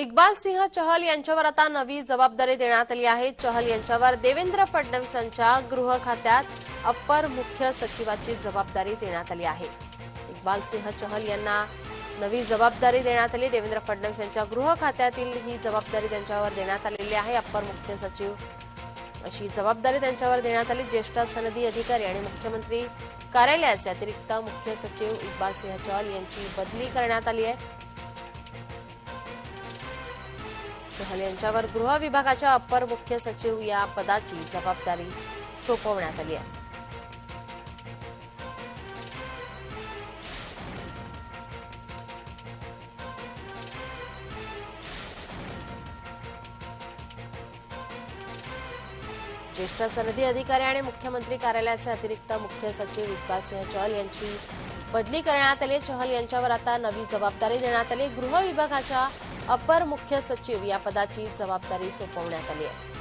इक्बाल सिंह चहल यांच्यावर आता नवी जबाबदारी देण्यात आली आहे. चहल यांच्यावर देवेंद्र फडणवीसांच्या गृह खात्यात अप्पर मुख्य सचिवाची जबाबदारी देण्यात आली आहे. इक्बाल सिंह चहल यांना नवी जबाबदारी देण्यात आली. देवेंद्र फडणवीस यांच्या गृह खात्यातील ही जबाबदारी त्यांच्यावर देण्यात आलेली आहे. अप्पर मुख्य सचिव अशी जबाबदारी त्यांच्यावर देण्यात आली. ज्येष्ठ सनदी अधिकारी आणि मुख्यमंत्री कार्यालयाचे अतिरिक्त मुख्य सचिव इक्बाल सिंह चहल यांची बदली करण्यात आली आहे. चहल यांच्यावर गृह विभागाच्या अपर मुख्य सचिव या पदाची जबाबदारी सोपवण्यात आली आहे. ज्येष्ठ सनदी अधिकारी आणि मुख्यमंत्री कार्यालयाचे अतिरिक्त मुख्य सचिव इक्बाल सिंह चहल यांची बदली करण्यात आली. चहल यांच्यावर आता नवी जबाबदारी देण्यात आली. गृह विभागाच्या अपर मुख्य सचिव या पदाची जबाबदारी सोपवण्यात आली आहे.